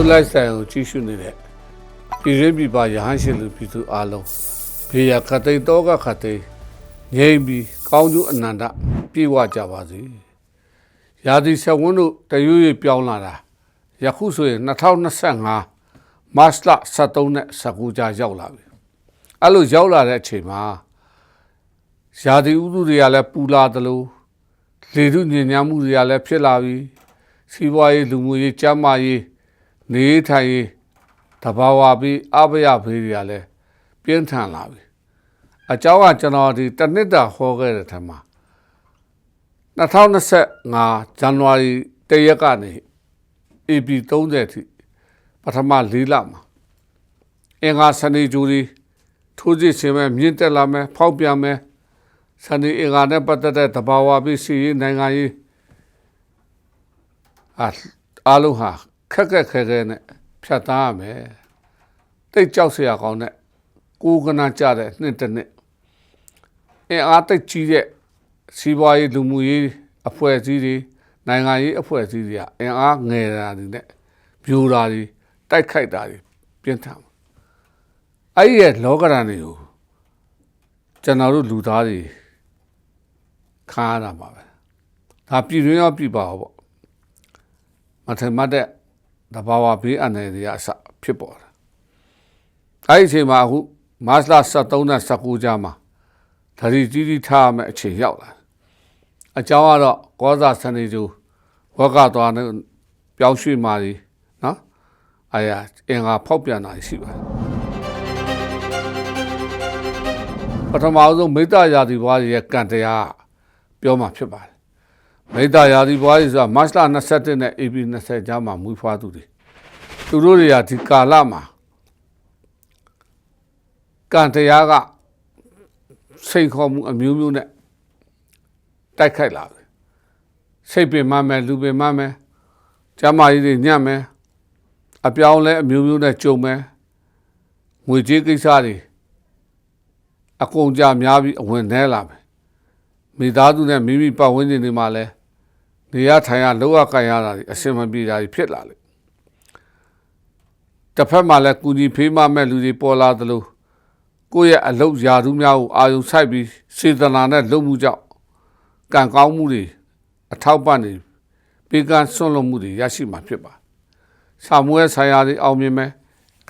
လူလိုက်ဆိုင်ကိုကြီးရှုနေတဲ့ပြည်ရင်းပြည်ပါရဟန်းရှင်လူပြည်သူအားလုံးဘေးရခတ်သိမ်းတော့ကခတ်သိမ်းငြိမ်ပြီးကောင်းကျိုးအနန္တပြေဝကြပါစေရာသီဆက်ဝန်းတို့တရွေ့ရွေ့ပြောင်းလာတာယခုဆိုရင်2025မတ်လ23နဲ့19ကြာရောက်လာပြီအဲ့လိုရောက်လာတဲ့အချိန်မှာရာသီဥတုတွေကလည်းပူလာသလိုလေထုညဉ့်ညမ်းမှုတွေကလည်းဖြစ်လာပြီစီးပွားရေးလူမှုရေးကျန်းမာရေး နေထိုင်ရေးတဘာဝပြီးအဘယဘေးတွေကလည်းပြင်းထန်လာပြီအเจ้าကကျွန်တော်ဒီတစ်နှစ်တာဟောခဲ့တဲ့ထက်မှာ2025ဇန်နဝါရီတရက်ကနေ AP 30ထိပထမ၄လမှာအင်္ဂါစနေဂျူရီထိုးစစ်ဆင်မဲ့မြင့်တက်လာမဲ့ဖောက်ပြန်မဲ့စနေအင်္ဂါနဲ့ပတ်သက်တဲ့တဘာဝပြီးစီရေးနိုင်ငံရေးအာအားလုံးဟာ ခက်ခက်ခဲခဲနဲ့ဖြတ်သားရမယ်တိတ်ကြောက်စရာကောင်းတဲ့ကိုယ်ကနာကြတဲ့နှစ်တစ်နှစ်အင်အားတိတ်ကြီးတဲ့စီးပွားရေးလူမှုရေးအဖွဲ့အစည်းတွေနိုင်ငံရေးအဖွဲ့အစည်းတွေကအင်အားငယ်တာတွေနဲ့ပြိုတာတွေတိုက်ခိုက်တာတွေပြင်းထန်အဲ့ဒီရဲ့လောကရန်တွေကိုကျွန်တော်တို့လူသားတွေခါရတာပါပဲဒါပြည်တွင်းရောပြည်ပါဟောပေါ့မထင်မှတ်တဲ့ တဘာဝဘေးအန္တရာယ်တွေအစဖြစ်ပေါ်တာအဲ့ဒီအချိန်မှာအခုမတ်လ23နဲ့19ကြားမှာဓာရီကြီးကြီးထားရမယ့်အချိန်ရောက်လာအကြောင်းကတော့ကောဇာစနေကျိုးဝက်ကသွားနဲ့ပြောင်းရွှေ့မာကြီးနော်အာရအင်္ဂါဖောက်ပြန်တာရှိပါတယ်ပထမဆုံးမိတ္တရာသီဘွားရဲ့ကံတရားပြောမှဖြစ်ပါတယ် မိတ္တရာသီဘွားကြီးဆိုတာမတ်လ21နဲ့ AP 20ကြားမှာမွေးဖွားသူတွေသူတို့တွေကဒီကာလမှာကံတရားကစိတ်ခေါ်မှုအမျိုးမျိုးနဲ့တိုက်ခိုက်လာတယ်စိတ်ပင်မမယ်လူပင်မမယ်ကျမ်းမာရေးတွေညံ့မယ်အပြောင်းလဲအမျိုးမျိုးနဲ့ကြုံမယ်ငွေကြေးကိစ္စတွေအကုန်ကြများပြီးအဝင်နှဲလာမယ်မိသားစုနဲ့မိမိပတ်ဝန်းကျင်တွေမှာလည်း နေရထိုင်ရလောကကန်ရတာတွေအစင်မပြေတာတွေဖြစ်လာလေတစ်ဖက်မှာလည်းကုညီဖေးမမဲ့လူတွေပေါ်လာသလိုကိုယ့်ရဲ့အလုတ်ယာသူများကိုအာယုံဆိုင်ပြီးစေတနာနဲ့လုပ်မှုကြောင့်ကံကောင်းမှုတွေအထောက်ပံ့တွေပေကံဆွန့်လွတ်မှုတွေရရှိမှာဖြစ်ပါဆာမွဲဆိုင်ရာတွေအောင်မြင်မယ်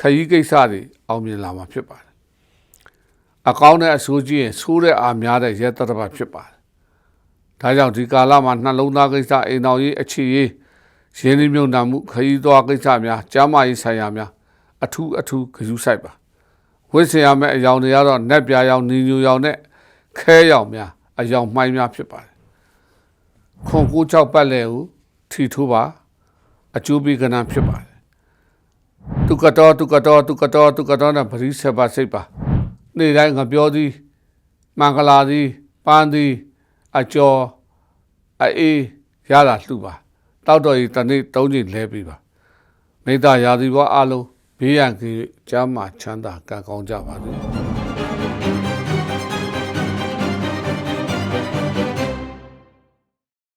ခရီးကိစ္စတွေအောင်မြင်လာမှာဖြစ်ပါတယ်အကောင်းတဲ့အဆိုးကြီးရင်ဆိုးတဲ့အာများတဲ့ရဲတတပါဖြစ်ပါတယ် ဒါကြောင့်ဒီကာလမှာနှလုံးသားကိစ္စအိမ်တော်ရေးအခြေရေးရင်းနှီးမြှုပ်နှံမှုခရီးသွားကိစ္စများကျမ်းမာရေးဆိုင်ရာများအထူးအထူးဂရုစိုက်ပါဝိဆင်ရမယ့်အယောင်တွေကတော့နက်ပြာရောင်နီညူရောင်နဲ့ခဲရောင်များအယောင်မှိုင်းများဖြစ်ပါတယ်ခွန်ကိုးချောက်ပတ်လဲကိုထီထိုးပါအကျိုးပေးကဏ္ဍဖြစ်ပါတယ်တုကတော်တုကတော်တုကတော်တုကတော်နဲ့ပရိစ္ဆေပါစိတ်ပါနေ့တိုင်းငပြောသည်မင်္ဂလာသည်ပန်းသည် အကျော်အေးရတာလှူပါတောက်တော်ကြီးတနေ့၃ချိန်လဲပြီးပါမိသားရာသီဘဝအလုံးဘေးရန်ကြီးကျမ်းမာချမ်းသာကံကောင်းကြပါစေ